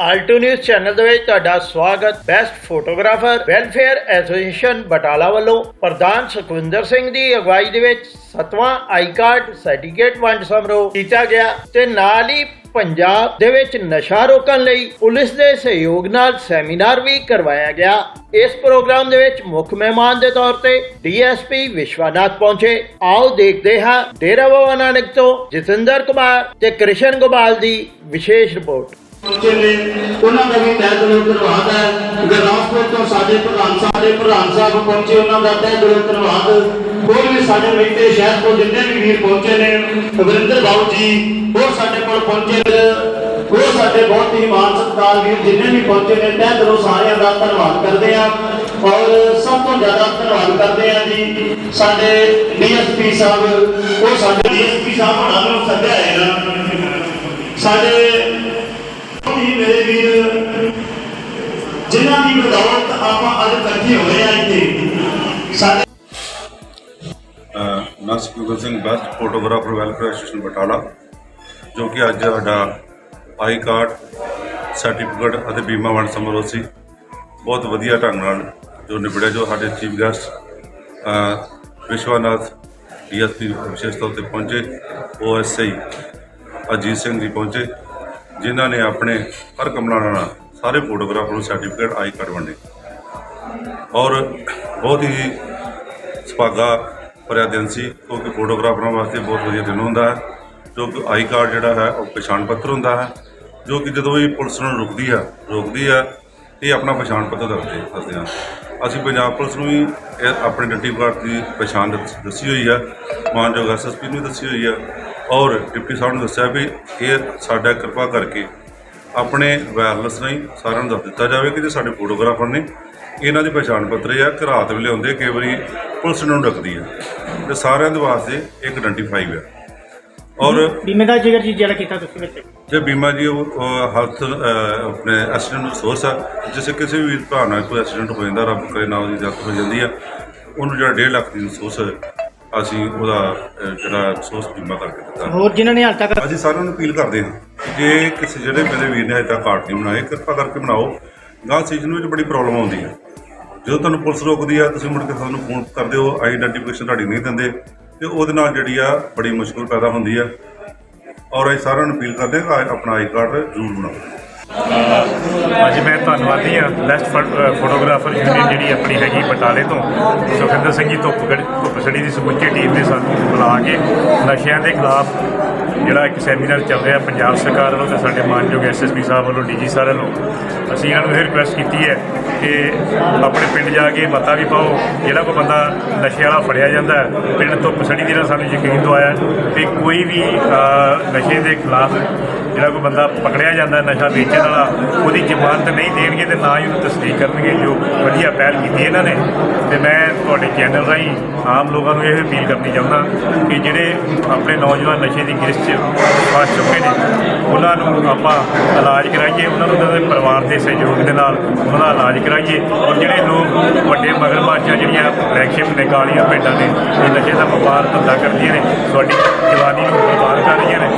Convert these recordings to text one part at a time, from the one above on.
Alto news channel ਦੇ ਵਿੱਚ ਤੁਹਾਡਾ ਸਵਾਗਤ। Best photographer welfare association Batala ਵੱਲੋਂ ਪ੍ਰਧਾਨ ਸੁਖਵਿੰਦਰ ਸਿੰਘ ਦੀ ਅਗਵਾਈ ਦੇ ਵਿੱਚ ਸਤਵਾਂ ਆਈ ਕਾਰਡ ਸਰਟੀਫਿਕੇਟ ਵੰਡ ਸਮਾਰੋਹ ਕੀਤਾ ਗਿਆ ਤੇ ਨਾਲ ਹੀ ਪੰਜਾਬ ਦੇ ਵਿੱਚ ਨਸ਼ਾ ਰੋਕਣ ਲਈ ਪੁਲਿਸ ਦੇ ਸਹਿਯੋਗ ਨਾਲ ਸੈਮੀਨਾਰ ਵੀ ਕਰਵਾਇਆ ਗਿਆ। ਇਸ ਪ੍ਰੋਗਰਾਮ ਦੇ ਵਿੱਚ ਮੁੱਖ ਮਹਿਮਾਨ ਦੇ ਤੌਰ ਤੇ ਡੀਐਸਪੀ ਵਿਸ਼ਵਾਨਾਥ ਪਹੁੰਚੇ। ਆਓ ਦੇਖਦੇ ਹਾਂ ਡੇਰਾ ਬਾਬਾ ਨਾਨਕ ਤੋਂ ਜਤਿੰਦਰ ਕੁਮਾਰ ਤੇ ਕ੍ਰਿਸ਼ਨ ਗੋਪਾਲ ਦੀ ਵਿਸ਼ੇਸ਼ ਰਿਪੋਰਟ। ਪਹੁੰਚੇ ਨੇ, ਉਹਨਾਂ ਦਾ ਵੀ ਤਹਿ ਦਿਲੋਂ ਧੰਨਵਾਦ ਹੈ। ਗੁਰਦਾਸਪੁਰ ਤੋਂ ਸਾਡੇ ਪ੍ਰਧਾਨ ਸਾਡੇ ਪ੍ਰਧਾਨ ਸਾਹਿਬ ਪਹੁੰਚੇ, ਉਹਨਾਂ ਦਾ ਤਹਿ ਦਿਲੋਂ ਧੰਨਵਾਦ। ਹੋਰ ਵੀ ਸਾਡੇ ਮਿੱਤੇ ਸ਼ਹਿਰ ਤੋਂ ਜਿੰਨੇ ਵੀ ਵੀਰ ਪਹੁੰਚੇ ਨੇ ਵਰਿੰਦਰ ਬਾਬੂ ਜੀ, ਹੋਰ ਸਾਡੇ ਕੋਲ ਪਹੁੰਚੇ ਹੋਰ ਸਾਡੇ ਬਹੁਤ ਹੀ ਮਾਨ ਸਤਿਕਾਰ ਵੀਰ ਜਿੰਨੇ ਵੀ ਪਹੁੰਚੇ ਨੇ, ਤਹਿ ਦਿਲੋਂ ਸਾਰਿਆਂ ਦਾ ਧੰਨਵਾਦ ਕਰਦੇ ਆ ਔਰ ਸਭ ਤੋਂ ਜ਼ਿਆਦਾ ਧੰਨਵਾਦ ਕਰਦੇ ਆ ਜੀ, ਸਾਡੇ ਡੀਐਸਪੀ ਸਾਹਿਬ, ਉਹ ਸਾਡੇ ਡੀਐਸਪੀ ਸਾਹਿਬ ਹੋਣਾ ਨੂੰ ਸੱਦਿਆ ਹੈ ਨਾ। ਸਾਡੇ ਹੀ ਮੇਰੇ ਵੀਰ, ਜਿਨ੍ਹਾਂ ਦੀ ਬਦੌਲਤ ਆਪਾਂ ਅੱਜ ਇਕੱਠੇ ਹੋਏ ਆ ਇੱਥੇ। ਸਾਡੇ ਅਹ ਮੈਂ Sukhwinder Singh best photographer welfare association Batala, ਜੋ ਕਿ ਅੱਜ ਸਾਡਾ ਆਈ ਕਾਰਡ ਸਰਟੀਫਿਕੇਟ ਅਤੇ ਬੀਮਾ ਵੰਡ ਸਮਾਰੋਹ ਸੀ। ਬਹੁਤ ਵਧੀਆ ਢੰਗ ਨਾਲ ਜੋ ਨਿਬੜਿਆ, ਜੋ ਸਾਡੇ ਚੀਫ ਗੈਸਟ ਵਿਸ਼ਵਨਾਥ ਡੀਐਸਪੀ ਵਿਸ਼ੇਸ਼ ਤੌਰ ਤੇ ਪਹੁੰਚੇ ਓਐਸਆਈ ਅਜੀਤ ਸਿੰਘ ਜੀ ਪਹੁੰਚੇ। ਜਿਨ੍ਹਾਂ ਨੇ ਆਪਣੇ ਹਰ ਕਮਲਾਂ ਨਾਲ ਸਾਰੇ ਫੋਟੋਗ੍ਰਾਫਰ ਨੂੰ ਸਰਟੀਫਿਕੇਟ ਆਈ ਕਾਰਡ ਵੰਡੇ। ਔਰ ਬਹੁਤ ਹੀ ਸੁਭਾਗਾ ਭਰਿਆ ਦਿਨ ਸੀ, ਕਿਉਂਕਿ ਫੋਟੋਗ੍ਰਾਫਰਾਂ ਵਾਸਤੇ ਬਹੁਤ ਵਧੀਆ ਦਿਨ ਹੁੰਦਾ ਹੈ, ਜੋ ਕਿ ਆਈ ਕਾਰਡ ਜਿਹੜਾ ਹੈ, ਉਹ ਪਛਾਣ ਪੱਤਰ ਹੁੰਦਾ ਹੈ, ਜੋ ਕਿ ਜਦੋਂ ਵੀ ਪੁਲਿਸ ਨੂੰ ਰੁਕਦੀ ਆ ਰੋਕਦੀ ਆ ਇਹ ਆਪਣਾ ਪਛਾਣ ਪੱਤਰ ਦੱਸਦੇ ਦੱਸਦੇ ਹਨ ਅਸੀਂ ਪੰਜਾਬ ਪੁਲਿਸ ਨੂੰ ਵੀ ਇਹ ਆਪਣੇ ਡਿਪਟੀ ਕਾਰਡ ਦੀ ਪਛਾਣ ਦੱਸ- ਦੱਸੀ ਹੋਈ ਆ ਮਾਨਯੋਗ ਐਸਐਸਪੀ ਨੂੰ ਦੱਸੀ ਹੋਈ ਆ ਔਰ ਡਿਪਟੀ ਸਾਹਿਬ ਨੂੰ ਦੱਸਿਆ ਵੀ ਇਹ ਸਾਡਾ ਕਿਰਪਾ ਕਰਕੇ ਆਪਣੇ ਵਾਇਰਲੈਸ ਰਾਹੀਂ ਸਾਰਿਆਂ ਨੂੰ ਦੱਸ ਦਿੱਤਾ ਜਾਵੇ ਕਿ ਜੇ ਸਾਡੇ ਫੋਟੋਗ੍ਰਾਫਰ ਨੇ ਇਹਨਾਂ ਦੀ ਪਛਾਣ ਪੱਤਰ ਆ ਕਿ ਰਾਤ ਵੇਲੇ ਹੁੰਦੇ ਕਈ ਵਾਰੀ ਪੁਲਿਸ ਨੂੰ ਡੱਕਦੀ ਆ। ਤੇ ਸਾਰਿਆਂ ਦੇ ਵਾਸਤੇ ਇੱਕ ਆਇਡੈਂਟੀਫਾਈ ਆ। ਔਰ ਬੀਮੇ ਦਾ ਜ਼ਿਕਰ ਜੀ ਜਿਹੜਾ ਕੀਤਾ ਤੁਸੀਂ ਵਿੱਚ? ਜੇ ਬੀਮਾ ਜੀ ਉਹ ਹੈਲਥ ਆਪਣੇ ਐਕਸੀਡੈਂਟ ਰਿਸੋਰਸ ਆ। ਜਿਸੇ ਕਿਸੇ ਵੀ ਭਰਾ ਨਾਲ ਕੋਈ ਐਕਸੀਡੈਂਟ ਹੋ ਜਾਂਦਾ ਰੱਬ ਕਰੇ ਨਾ ਉਹਦੀ ਡੈਥ ਹੋ ਜਾਂਦੀ ਆ ਉਹਨੂੰ ਜਿਹੜਾ 1.5 ਲੱਖ ਦੀ ਰਿਸੋਰਸ ਅਸੀਂ ਉਹਦਾ ਅਹ, ਜਿਹੜਾ ਰਿਸੋਰਸ ਬੀਮਾ ਕਰਕੇ ਦਿੱਤਾ। ਹੋਰ ਜਿਨ੍ਹਾਂ ਨੇ ਹਾਲ ਤੱਕ ਅਸੀਂ ਸਾਰਿਆਂ ਨੂੰ ਅਪੀਲ ਕਰਦੇ ਹਾਂ ਜੇ ਕਿਸੇ ਜਿਹੜੇ ਮੇਰੇ ਵੀਰ ਨੇ ਅਜੇ ਤੱਕ ਕਾਰਡ ਨਹੀਂ ਬਣਾਏ ਕਿਰਪਾ ਕਰਕੇ ਬਣਾਓ। ਗਾਂ ਸੀਜ਼ਨ ਵਿੱਚ ਬੜੀ ਪ੍ਰੋਬਲਮ ਆਉਂਦੀ ਹੈ। ਜਦੋਂ ਤੁਹਾਨੂੰ ਪੁਲਿਸ ਰੋਕਦੀ ਆ ਤੁਸੀਂ ਮੁੜ ਕੇ ਸਾਨੂੰ ਫੋਨ ਕਰਦੇ ਹੋ ਆਈਡੈਂਟੀਫਿਕੇਸ਼ਨ ਤੁਹਾਡੀ ਨਹੀਂ ਦਿੰਦੇ ਤੇ ਉਹਦੇ ਨਾਲ ਜਿਹੜੀ ਆ ਬੜੀ ਮੁਸ਼ਕਲ ਪੈਦਾ ਹੁੰਦੀ ਆ। ਔਰ ਅਸੀਂ ਸਾਰਿਆਂ ਨੂੰ ਅਪੀਲ ਕਰਦੇ ਹਾਂ ਕਿ ਆਪਣਾ ਆਈ ਕਾਰਡ ਜ਼ਰੂਰ ਬਣਾਓ। ਅੱਜ ਮੈਂ ਧੰਨਵਾਦੀ ਹਾਂ ਬੈਸਟ ਫੋਟੋਗ੍ਰਾਫਰ ਯੂਨੀਅਨ ਜਿਹੜੀ ਆਪਣੀ ਹੈਗੀ ਬਟਾਲੇ ਤੋਂ, ਸੁਖਿੰਦਰ ਸਿੰਘ ਜੀ ਧੁੱਪਗੜ੍ਹ ਧੁੱਪਸੜੀ ਦੀ ਸਮੁੱਚੀ ਟੀਮ ਨੇ ਸਾਨੂੰ ਬੁਲਾ ਕੇ ਨਸ਼ਿਆਂ ਦੇ ਖਿਲਾਫ ਜਿਹੜਾ ਇੱਕ ਸੈਮੀਨਾਰ ਚੱਲ ਰਿਹਾ ਪੰਜਾਬ ਸਰਕਾਰ ਵੱਲੋਂ ਤੇ ਸਾਡੇ ਮਾਨਯੋਗ ਐਸਐਸਪੀ ਸਾਹਿਬ ਵੱਲੋਂ ਡੀਜੀ ਸਾਹਿਬ ਵੱਲੋਂ, ਅਸੀਂ ਇਹਨਾਂ ਨੂੰ ਇਹ ਰਿਕੁਐਸਟ ਕੀਤੀ ਹੈ ਕਿ ਆਪਣੇ ਪਿੰਡ ਜਾ ਕੇ ਮਤਾ ਵੀ ਪਾਓ, ਜਿਹੜਾ ਕੋਈ ਬੰਦਾ ਨਸ਼ੇ ਵਾਲਾ ਫੜਿਆ ਜਾਂਦਾ ਹੈ, ਪਿੰਡ ਧੁੱਪਸੜੀ ਦੀ ਨਾਲ ਸਾਨੂੰ ਯਕੀਨ ਦਵਾਇਆ ਕਿ ਕੋਈ ਵੀ ਨਸ਼ੇ ਦੇ ਖਿਲਾਫ ਜਿਹੜਾ ਕੋਈ ਬੰਦਾ ਪਕੜਿਆ ਜਾਂਦਾ ਨਸ਼ਾ ਵੇਚਣ ਵਾਲਾ, ਉਹਦੀ ਜ਼ਮਾਨਤ ਨਹੀਂ ਦੇਣਗੇ ਤੇ ਨਾ ਹੀ ਉਹਨੂੰ ਤਸਦੀਕ ਕਰਨਗੇ, ਜੋ ਵਧੀਆ ਪਹਿਲ ਕੀਤੀ ਇਹਨਾਂ ਨੇ। ਤੇ ਮੈਂ ਤੁਹਾਡੇ ਚੈਨਲ ਰਾਹੀਂ ਆਮ ਲੋਕਾਂ ਨੂੰ ਇਹ ਅਪੀਲ ਕਰਨੀ ਚਾਹੁੰਦਾ ਕਿ ਜਿਹੜੇ ਆਪਣੇ ਨੌਜਵਾਨ ਨਸ਼ੇ ਦੀ ਗ੍ਰਿਸ਼ਟ 'ਚ ਫਸ ਚੁੱਕੇ ਨੇ, ਉਹਨਾਂ ਨੂੰ ਆਪਾਂ ਇਲਾਜ ਕਰਾਈਏ, ਉਹਨਾਂ ਨੂੰ ਉਹਨਾਂ ਦੇ ਪਰਿਵਾਰ ਦੇ ਸਹਿਯੋਗ ਦੇ ਨਾਲ ਉਹਨਾਂ ਦਾ ਇਲਾਜ ਕਰਾਈਏ। ਔਰ ਜਿਹੜੇ ਲੋਕ ਵੱਡੇ ਮਗਰਮੱਛਾਂ ਜਿਹੜੀਆਂ ਫਲੈਗਸ਼ਿਪ ਨੇ ਕਾਲੀਆਂ ਪਿੰਡਾਂ ਨੇ ਇਹ ਨਸ਼ੇ ਦਾ ਵਪਾਰ ਧੰਦਾ ਕਰਦੀਆਂ ਨੇ, ਤੁਹਾਡੀ ਜਵਾਨੀ ਨੂੰ ਬਰਬਾਦ ਕਰ ਰਹੀਆਂ ਨੇ।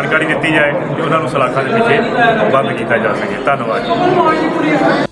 ਜਾਣਕਾਰੀ ਦਿੱਤੀ ਜਾਏ ਕਿ ਉਹਨਾਂ ਨੂੰ ਸਲਾਖਾਂ ਦੇ ਪਿੱਛੇ ਬੰਦ ਕੀਤਾ ਜਾ ਸਕੇ ਧੰਨਵਾਦ